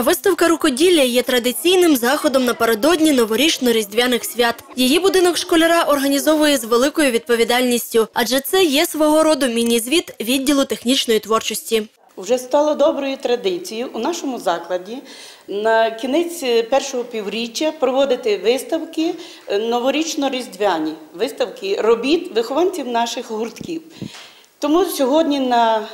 Виставка рукоділля є традиційним заходом напередодні новорічно-різдвяних свят. Її будинок школяра організовує з великою відповідальністю, адже це є свого роду міні-звіт відділу технічної творчості. Вже стало доброю традицією у нашому закладі на кінець першого півріччя проводити виставки е, новорічно-різдвяні, виставки робіт вихованців наших гуртків. Тому сьогодні на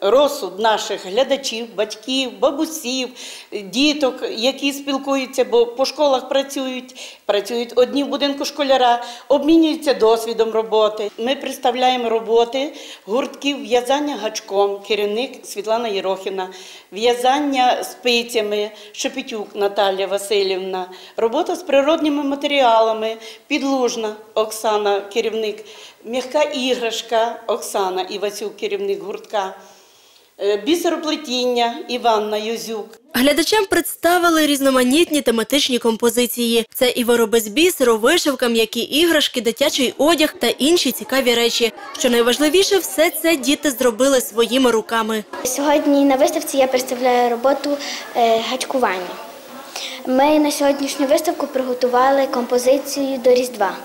розсуд наших глядачів, батьків, бабусів, діток, які спілкуються, бо по школах працюють, працюють одні в будинку школяра, обмінюються досвідом роботи. Ми представляємо роботи гуртків в'язання гачком, керівник Світлана Єрохіна, в'язання спицями, Шепетюк Наталія Васильівна, робота з природніми матеріалами, підлужна Оксана, керівник, м'яка іграшка Оксана Івасюк, керівник гуртка. Е, Бісероплетіння Іванна Юзюк. Глядачам представили різноманітні тематичні композиції. Це і вироби з бісеру, вишивка, м'які іграшки, дитячий одяг та інші цікаві речі. Що найважливіше, все це діти зробили своїми руками. Сьогодні на виставці я представляю роботу е, гачкування. Ми на сьогоднішню виставку приготували композицію до Різдва.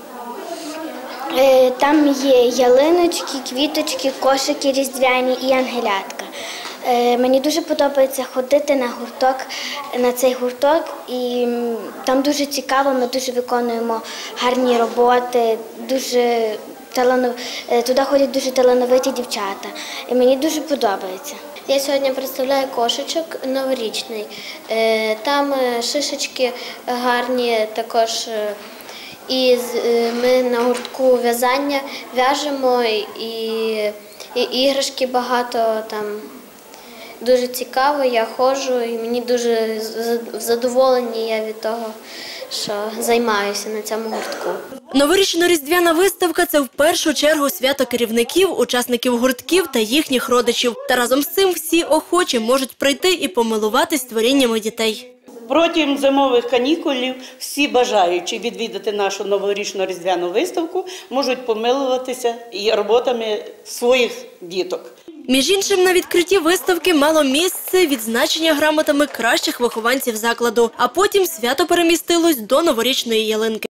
Е, Там є ялиночки, квіточки, кошики різдвяні і ангелятка. Е, Мені дуже подобається ходити на гурток, на цей гурток, і там дуже цікаво, ми дуже виконуємо гарні роботи, дуже таланов... е, туди ходять дуже талановиті дівчата. І мені дуже подобається. Я сьогодні представляю кошечок новорічний. Там шишечки гарні також. І е, ми на гуртку в'язання в'яжемо і, і іграшки багато там. Дуже цікаво, я ходжу і мені дуже задоволені я від того, що займаюся на цьому гуртку. Новорічно-різдвяна виставка це в першу чергу свято керівників, учасників гуртків та їхніх родичів. Та разом з цим всі охочі можуть прийти і помилуватись творіннями дітей. Протягом зимових канікулів всі бажаючі відвідати нашу новорічну різдвяну виставку можуть помилуватися і роботами своїх діток. Між іншим, на відкритті виставки мало місце відзначення грамотами кращих вихованців закладу, а потім свято перемістилось до новорічної ялинки.